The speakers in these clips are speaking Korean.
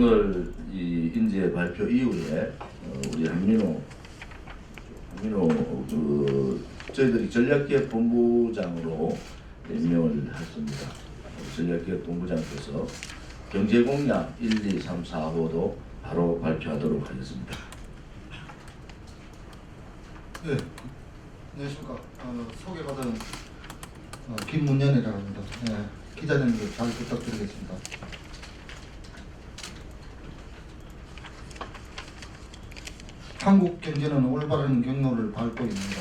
오늘 이 인재 발표 이후에 어, 우리 한민호 한민호 그 저희들이 전략기획 본부장으로 임명을 했습니다. 전략기획 본부장께서 경제공약 1, 2, 3, 4, 5도 바로 발표하도록 하겠습니다. 네, 안녕하십니까. 어, 소개받은 어, 김문현이라고 합니다. 네, 기자님들 잘 부탁드리겠습니다. 한국 경제는 올바른 경로를 밟고 있는가?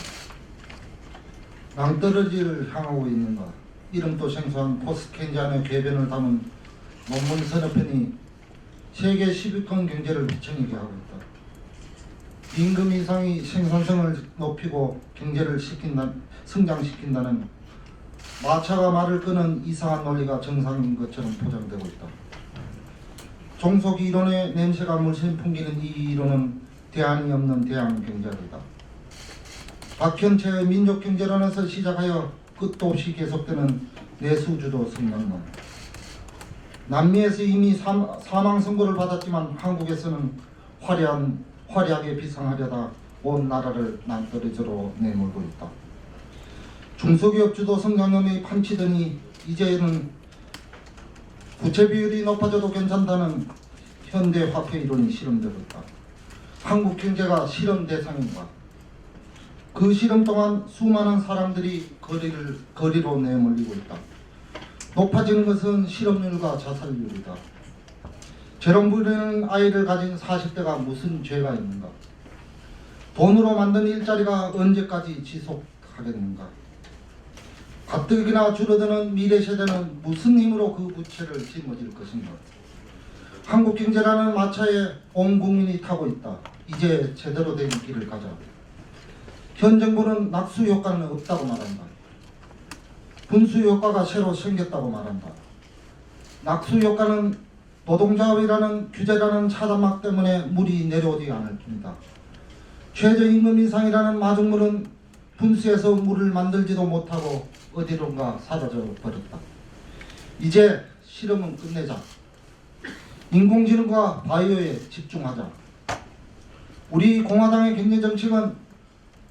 낭떠러지를 향하고 있는가? 이름도 생소한 포스케인지안의 궤변을 담은 논문 서너 편이 세계 10위권 경제를 비춰내게 하고 있다. 임금 이상이 생산성을 높이고 경제를 시킨다, 성장시킨다는 마차가 말을 끄는 이상한 논리가 정상인 것처럼 포장되고 있다. 종속 이론의 냄새가 물씬 풍기는 이 이론은 대안이 없는 대안 경제학이다. 박현채의 민족 경제론에서 시작하여 끝도 없이 계속되는 내수주도 성장론. 남미에서 이미 사, 사망 선고를 받았지만 한국에서는 화려한 화려하게 비상하려다 온 나라를 낭떠러지로 내몰고 있다. 중소기업 주도 성장론이 판치더니 이제는 부채 비율이 높아져도 괜찮다는 현대 화폐 이론이 실험되고 있다. 한국 경제가 실험 대상인가? 그 실험 동안 수많은 사람들이 거리를 거리로 내몰리고 있다. 높아지는 것은 실업률과 자살률이다. 재롱 부리는 아이를 가진 40대가 무슨 죄가 있는가? 돈으로 만든 일자리가 언제까지 지속하겠는가? 가뜩이나 줄어드는 미래 세대는 무슨 힘으로 그 부채를 짊어질 것인가? 한국 경제라는 마차에 온 국민이 타고 있다. 이제 제대로 된 길을 가자. 현 정부는 낙수 효과는 없다고 말한다. 분수 효과가 새로 생겼다고 말한다. 낙수 효과는 노동자업이라는 규제라는 차단막 때문에 물이 내려오지 않을 뿐이다. 최저임금 인상이라는 마중물은 분수에서 물을 만들지도 못하고 어디론가 사라져 버렸다. 이제 실험은 끝내자. 인공지능과 바이오에 집중하자. 우리 공화당의 경제 정책은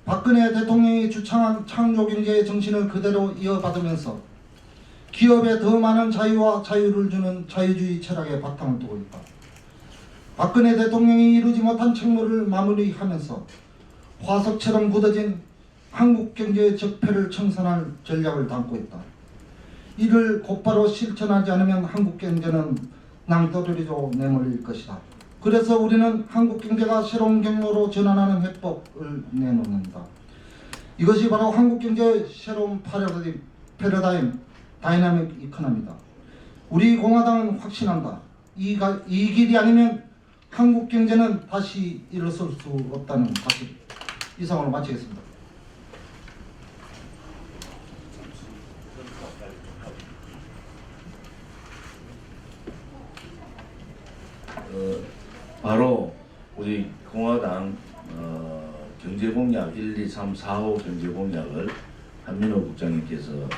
박근혜 대통령이 주창한 창조 경제의 정신을 그대로 이어받으면서 기업에 더 많은 자유와 자유를 주는 자유주의 철학에 바탕을 두고 있다. 박근혜 대통령이 이루지 못한 책무를 마무리하면서 화석처럼 굳어진 한국 경제의 적폐를 청산할 전략을 담고 있다. 이를 곧바로 실천하지 않으면 한국 경제는 낭떠러리 로 내몰릴 것이다. 그래서 우리는 한국 경제가 새로운 경로로 전환하는 해법을 내놓는다. 이것이 바로 한국 경제의 새로운 패러다임, 패러다임 다이나믹 이코노미다. 우리 공화당은 확신한다. 이, 가, 이 길이 아니면 한국 경제는 다시 일어설 수 없다는 사실. 이상으로 마치겠습니다. 어, 바로 우리 공화당 어, 경제공약 1, 2, 3, 4, 5 경제공약을 한민호 국장님께서 어,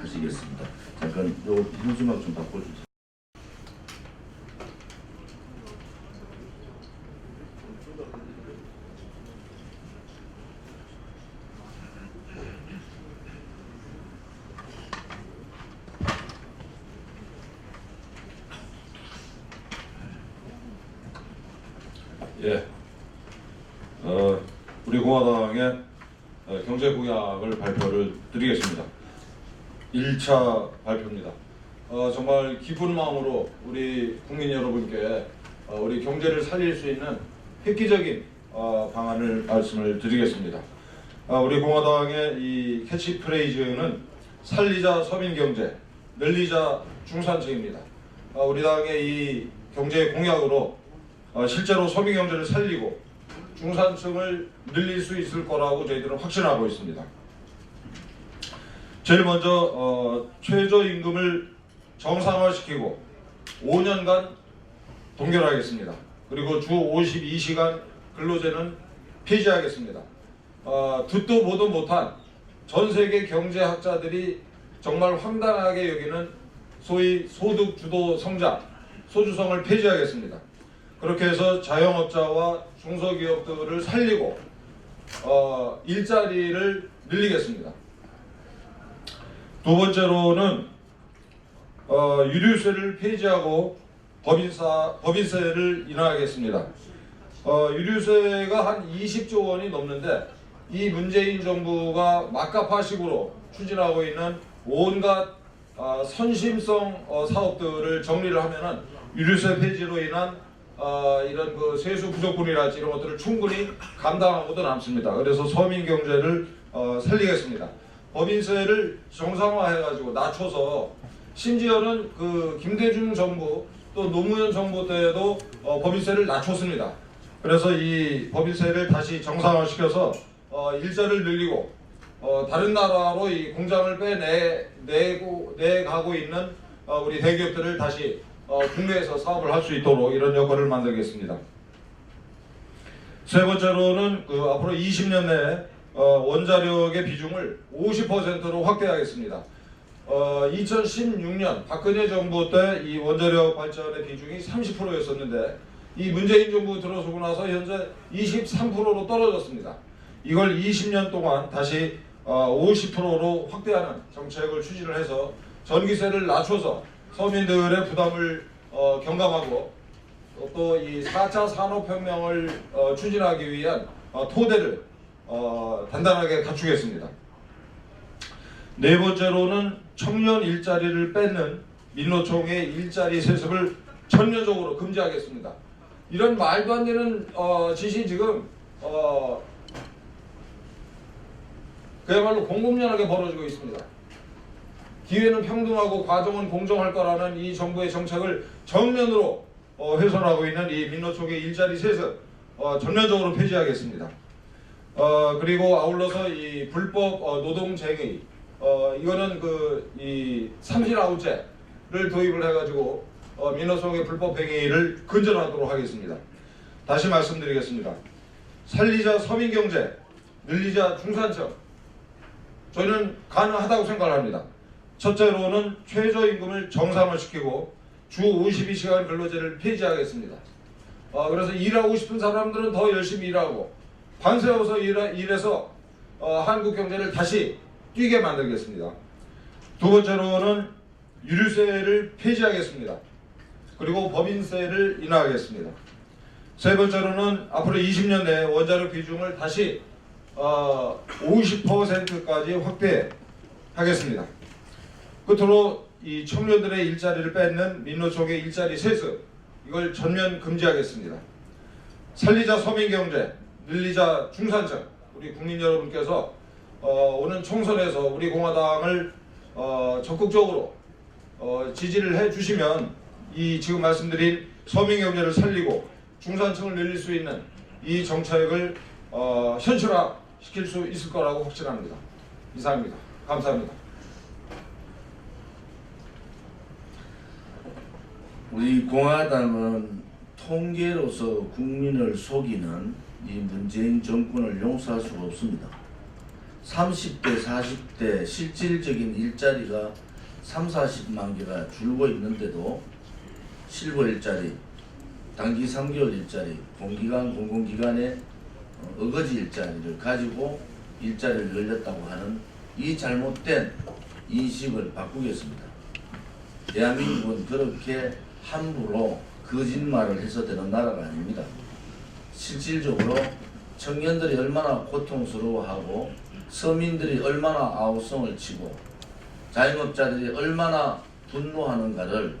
하시겠습니다. 잠깐 요 현수막 좀 바꿔주세요. 예. 어, 우리 공화당의 어, 경제 공약을 발표를 드리겠습니다. 1차 발표입니다. 어, 정말 기쁜 마음으로 우리 국민 여러분께 어, 우리 경제를 살릴 수 있는 획기적인 어, 방안을 말씀을 드리겠습니다. 어, 우리 공화당의 이 캐치프레이즈는 살리자 서민 경제, 늘리자 중산층입니다. 어, 우리 당의 이 경제 공약으로 어, 실제로 소비 경제를 살리고 중산층을 늘릴 수 있을 거라고 저희들은 확신하고 있습니다. 제일 먼저 어, 최저임금을 정상화시키고 5년간 동결하겠습니다. 그리고 주 52시간 근로제는 폐지하겠습니다. 어, 듣도 보도 못한 전 세계 경제학자들이 정말 황당하게 여기는 소위 소득 주도 성장, 소주성을 폐지하겠습니다. 그렇게 해서 자영업자와 중소기업들을 살리고 어, 일자리를 늘리겠습니다. 두 번째로는 어, 유류세를 폐지하고 법인사 법인세를 인하하겠습니다. 어, 유류세가 한 20조 원이 넘는데 이 문재인 정부가 막가파식으로 추진하고 있는 온갖 어, 선심성 어, 사업들을 정리를 하면은 유류세 폐지로 인한 어, 이런 그 세수 부족분이랄지 이런 것들을 충분히 감당하고도 남습니다. 그래서 서민 경제를 어, 살리겠습니다. 법인세를 정상화해가지고 낮춰서 심지어는 그 김대중 정부 또 노무현 정부 때에도 어, 법인세를 낮췄습니다. 그래서 이 법인세를 다시 정상화시켜서 어, 일자를 늘리고 어, 다른 나라로 이 공장을 빼내 내고 내가고 있는 어, 우리 대기업들을 다시 어, 국내에서 사업을 할 수 있도록 이런 여건을 만들겠습니다. 세 번째로는 그 앞으로 20년 내에 어, 원자력의 비중을 50%로 확대하겠습니다. 어, 2016년 박근혜 정부 때 이 원자력 발전의 비중이 30%였었는데 이 문재인 정부 들어서고 나서 현재 23%로 떨어졌습니다. 이걸 20년 동안 다시 어, 50%로 확대하는 정책을 추진을 해서 전기세를 낮춰서 서민들의 부담을 어, 경감하고 또 이 4차 산업혁명을 어, 추진하기 위한 어, 토대를 어, 단단하게 갖추겠습니다. 네 번째로는 청년 일자리를 뺏는 민노총의 일자리 세습을 전면적으로 금지하겠습니다. 이런 말도 안 되는 어, 짓이 지금 어, 그야말로 공공연하게 벌어지고 있습니다. 기회는 평등하고 과정은 공정할 거라는 이 정부의 정책을 정면으로 어, 훼손하고 있는 이 민노총의 일자리 세습 어, 전면적으로 폐지하겠습니다. 어, 그리고 아울러서 이 불법 어, 노동쟁의 어, 이거는 그 이 삼신 아웃제를 도입을 해가지고 어, 민노총의 불법 행위를 근절하도록 하겠습니다. 다시 말씀드리겠습니다. 살리자 서민경제, 늘리자 중산층. 저희는 가능하다고 생각을 합니다. 첫째로는 최저임금을 정상화시키고 주 52시간 근로제를 폐지하겠습니다. 어, 그래서 일하고 싶은 사람들은 더 열심히 일하고 반세워서 일하, 일해서 어, 한국 경제를 다시 뛰게 만들겠습니다. 두 번째로는 유류세를 폐지하겠습니다. 그리고 법인세를 인하하겠습니다. 세 번째로는 앞으로 20년 내에 원자력 비중을 다시 어, 50%까지 확대하겠습니다. 끝으로 이 청년들의 일자리를 뺏는 민노총의 일자리 세습 이걸 전면 금지하겠습니다. 살리자 서민 경제, 늘리자 중산층 우리 국민 여러분께서 어, 오는 총선에서 우리 공화당을 어, 적극적으로 어, 지지를 해주시면 이 지금 말씀드린 서민 경제를 살리고 중산층을 늘릴 수 있는 이 정책을 어, 현실화 시킬 수 있을 거라고 확신합니다. 이상입니다. 감사합니다. 우리 공화당은 통계로서 국민을 속이는 이 문재인 정권을 용서할 수가 없습니다. 30대, 40대 실질적인 일자리가 3, 40만 개가 줄고 있는데도 실버 일자리, 단기 3개월 일자리, 공기관, 공공기관의 어, 어거지 일자리를 가지고 일자리를 늘렸다고 하는 이 잘못된 인식을 바꾸겠습니다. 대한민국은 그렇게 함부로 거짓말을 해서 되는 나라가 아닙니다. 실질적으로 청년들이 얼마나 고통스러워하고 서민들이 얼마나 아우성을 치고 자영업자들이 얼마나 분노하는가를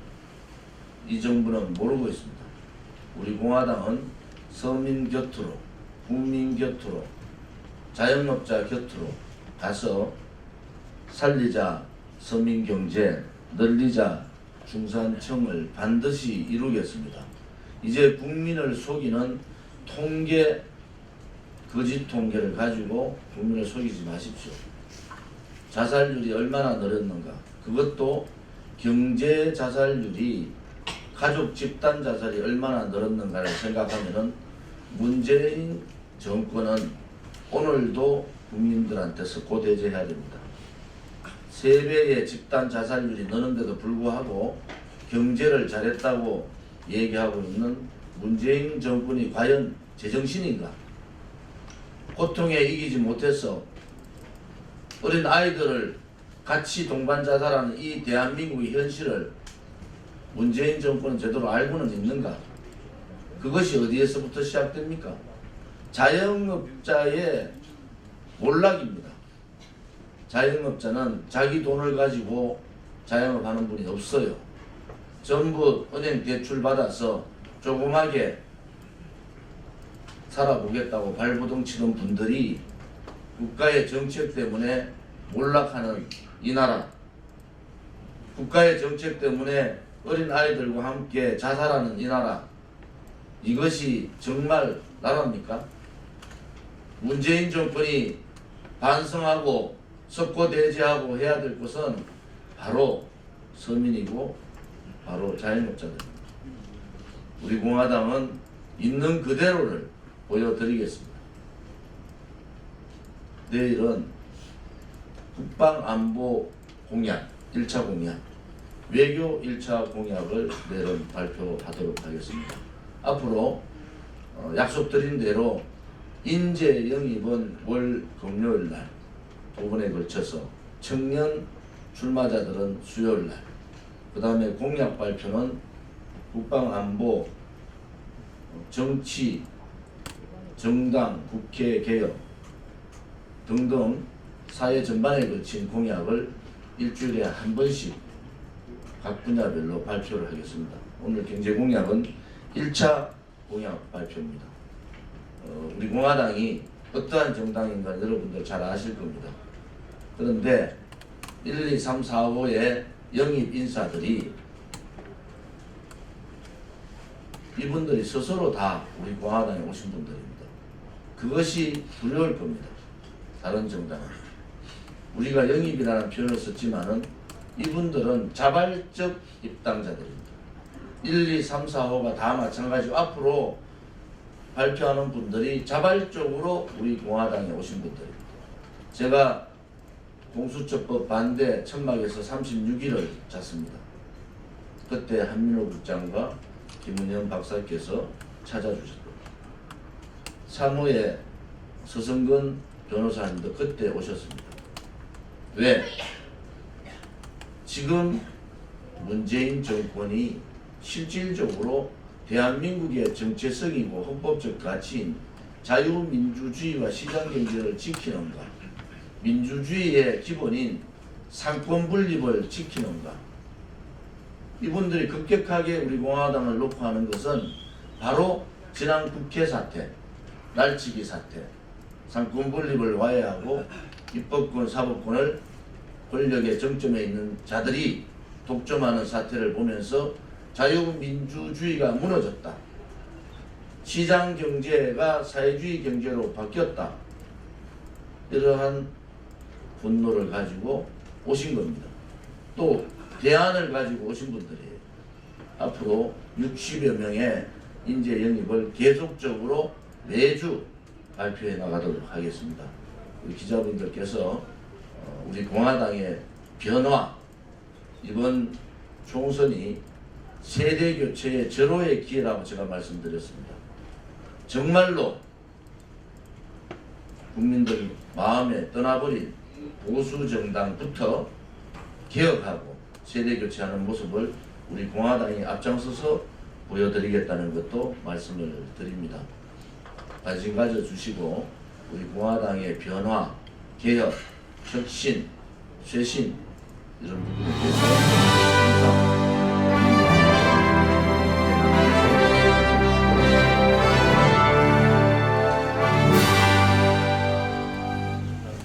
이 정부는 모르고 있습니다. 우리 공화당은 서민 곁으로, 국민 곁으로, 자영업자 곁으로 가서 살리자 서민 경제, 늘리자 중산층을 반드시 이루겠습니다. 이제 국민을 속이는 통계 거짓 통계를 가지고 국민을 속이지 마십시오. 자살률이 얼마나 늘었는가? 그것도 경제 자살률이 가족 집단 자살이 얼마나 늘었는가를 생각하면은 문재인 정권은 오늘도 국민들한테서 고대제해야 됩니다. 세 배의 집단 자살률이 느는데도 불구하고 경제를 잘했다고 얘기하고 있는 문재인 정권이 과연 제정신인가? 고통에 이기지 못해서 어린 아이들을 같이 동반 자살하는 이 대한민국의 현실을 문재인 정권은 제대로 알고는 있는가? 그것이 어디에서부터 시작됩니까? 자영업자의 몰락입니다. 자영업자는 자기 돈을 가지고 자영업하는 분이 없어요. 전부 은행 대출 받아서 조그마게 살아보겠다고 발부동 치던 분들이 국가의 정책 때문에 몰락하는 이 나라 국가의 정책 때문에 어린 아이들과 함께 자살하는 이 나라 이것이 정말 나라입니까? 문재인 정권이 반성하고 석고대죄하고 해야 될 것은 바로 서민이고 바로 자영업자들입니다. 우리 공화당은 있는 그대로를 보여드리겠습니다. 내일은 국방안보 공약 1차 공약, 외교 1차 공약을 내일은 발표하도록 하겠습니다. 앞으로 어, 약속드린 대로 인재 영입은 월 금요일 날 두 번에 걸쳐서 청년 출마자들은 수요일 날, 그 다음에 공약 발표는 국방안보, 어, 정치, 정당, 국회 개혁 등등 사회 전반에 걸친 공약을 일주일에 한 번씩 각 분야별로 발표를 하겠습니다. 오늘 경제 공약은 1차 공약 발표입니다. 어, 우리 공화당이 어떠한 정당인가 여러분들 잘 아실 겁니다. 그런데 1, 2, 3, 4, 5의 영입 인사들이 이분들이 스스로 다 우리 공화당에 오신 분들입니다. 그것이 두려울 겁니다. 다른 정당은. 우리가 영입이라는 표현을 썼지만은 이분들은 자발적 입당자들입니다. 1, 2, 3, 4, 5가 다 마찬가지고 앞으로 발표하는 분들이 자발적으로 우리 공화당에 오신 분들입니다. 제가 공수처법 반대 천막에서 36일을 잤습니다. 그때 한민호 국장과 김은현 박사께서 찾아주셨고 사무에 서성근 변호사님도 그때 오셨습니다. 왜? 지금 문재인 정권이 실질적으로 대한민국의 정체성이고 헌법적 가치인 자유민주주의와 시장경제를 지키는가 민주주의의 기본인 상권 분립을 지키는가 이분들이 급격하게 우리 공화당을 놓고 하는 것은 바로 지난 국회 사태, 날치기 사태, 상권 분립을 와해하고 입법권, 사법권을 권력의 정점에 있는 자들이 독점하는 사태를 보면서 자유민주주의가 무너졌다. 시장 경제가 사회주의 경제로 바뀌었다. 이러한 분노를 가지고 오신 겁니다. 또 대안을 가지고 오신 분들이에요. 앞으로 60여 명의 인재 영입을 계속적으로 매주 발표해 나가도록 하겠습니다. 우리 기자분들께서 어, 우리 공화당의 변화 이번 총선이 세대 교체의 절호의 기회라고 제가 말씀드렸습니다. 정말로 국민들 마음에 떠나버린 보수 정당부터 개혁하고 세대 교체하는 모습을 우리 공화당이 앞장서서 보여드리겠다는 것도 말씀을 드립니다. 관심 가져주시고 우리 공화당의 변화, 개혁, 혁신, 쇄신 이런 부분에 대해서